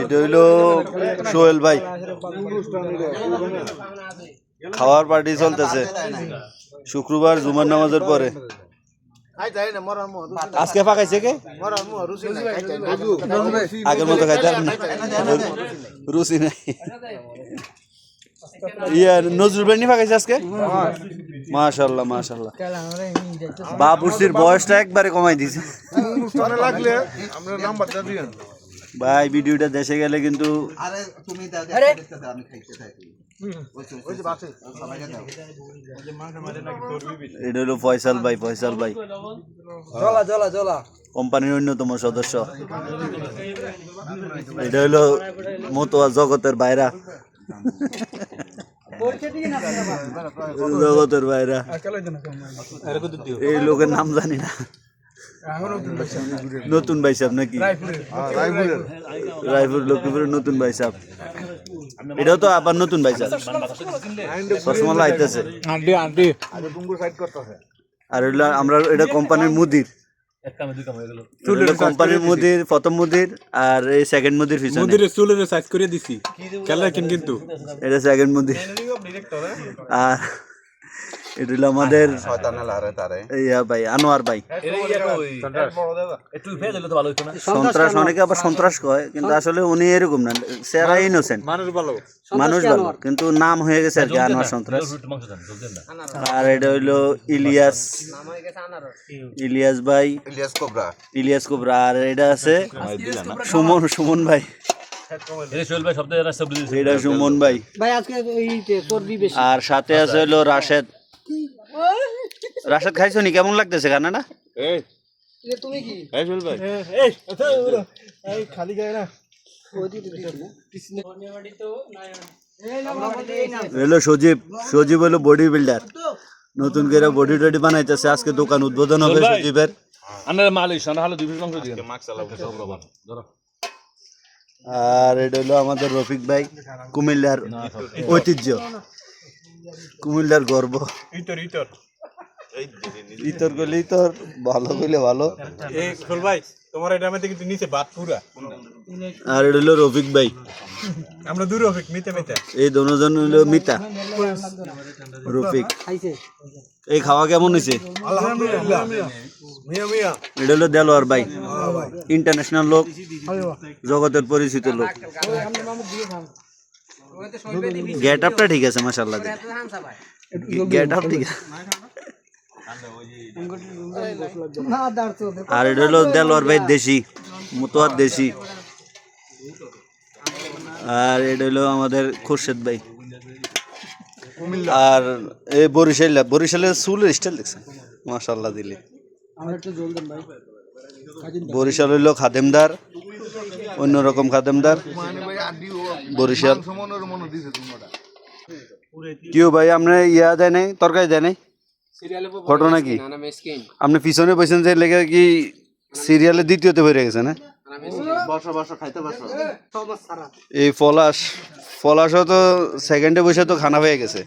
এটা হইল সোহেল ভাই। খাওয়ার পার্টি চলতেছে। শুক্রবার জুমার নামাজের পরে। আজকে ফাঁকাইছে কে? আগের মতো খাইতে রুচি নাই। ইয়া নজরুল ভাই নি ফাঁকাইছে আজকে? মাশাল্লাহ মাশাল্লাহ বাবুর্চির বয়সটা একবারে কমাই দিছে। লাগলে আমরা নাম্বারটা দিয়েন ভাই ভিডিওটা দেশে গেলে কিন্তু আরে তুমি দাও আমি খাইতে থাকি। এটা হলো ফয়সাল ভাই ফয়সাল ভাই। কোম্পানির অন্যতম সদস্য। এটা হলো মতোয়া জগতের বাইরা। জগতের বাইরা। এই লোকের নাম জানি না। নতুন ভাই সাহেব। নাকি? রায়পুর লক্ষ্মীপুরের নতুন ভাই সাহেব। এটাও তো আবার নতুন ভাই সাহেব। Auntie auntie. আরে কুঙ্গুর সাইড করতেছে। আর আমরা এটা কোম্পানির মুদির। কোম্পানির মুদির প্রথম মুদির আর এই সেকেন্ড মুদির পিছনে। মুদিরে চুলের সাইজ করে দিছি। খেলা রাখেন কিন্তু। এটা সেকেন্ড মুদির। আর এটা হলো আমাদের শয়তানে লারে তারে। ইয়া ভাই আনোয়ার ভাই। সন্ত্রাস। অনেকে আবার সন্ত্রাস কয় কিন্তু আসলে উনি এরকম না সেরা ইনোসেন্ট মানুষ ভালো। মানুষ ভালো কিন্তু নাম হয়ে গেছে আর কি আনোয়ার সন্ত্রাস। আর এটা হইল ইলিয়াস। ইলিয়াস ভাই। ইলিয়াস কোবরা। ইলিয়াস কুবরা আর এটা আছে সুমন সুমন ভাই। এটা সুমন ভাই। ভাই আজকে চর্বি বেশি। আর সাথে আছে হলো রাশেদ। রাশেদ খাইছো নি? কেমন লাগতেছে খানাটা এই। তুমি কি? এই চল ভাই। এই খালি গায়ে না। হলো সজীব। সজীব হলো বডি বিল্ডার নতুন করে বডি টডি বানাইতেছে। আজকে দোকান উদ্বোধন হবে সজীবের। আন্নার মাল ইস হলো দুই মাংস দিয়ে মাছ চালাবো ধরো। আর এটা হলো আমাদের রফিক ভাই কুমিল্লার ঐতিহ্য। কুমিল্লার গর্ব। ইতর ইতর ইতর করলে ইতর ভালো করলে ভালো। এই খোল ভাই তোমার এটা আমাদের কিন্তু নিচে বাদ পুরা। আর এটা হলো রফিক ভাই। আমরা দূর হবে মিতে মিতে। এই দুজন হলো মিতা। রফিক। এই খাওয়া কেমন হয়েছে? আলহামদুলিল্লাহ। এটা হলো দেলোয়ার ভাই। ইন্টারন্যাশনাল লোক, জগতের পরিচিত লোক। গেট আপটা ঠিক আছে মাসাল্লাহ গেট আপ ঠিক আছে। আর এটা হলো দেলোয়ার ভাই দেশি, মতোয়ার দেশি। আর এটা হলো আমাদের খুরশেদ ভাই। আর এই বরিশাল, বরিশালের চুলের স্টাইল দেখছেন? মাসাল্লাহ দিলে। বরিশাল হইল খাদেমদার অন্যরকম খাদেমদার। বরিশাল। কিও ভাই আপনার ইয়া দেয় নাই, তরকারি দেয় নাই? ঘটনা কি? আপনি পিছনে বসেন যে লেগে কি সিরিয়ালে দ্বিতীয়তে বেড়ে গেছে না? এই পলাশ, পলাশও তো সেকেন্ডে বসে তো খানা হয়ে গেছে।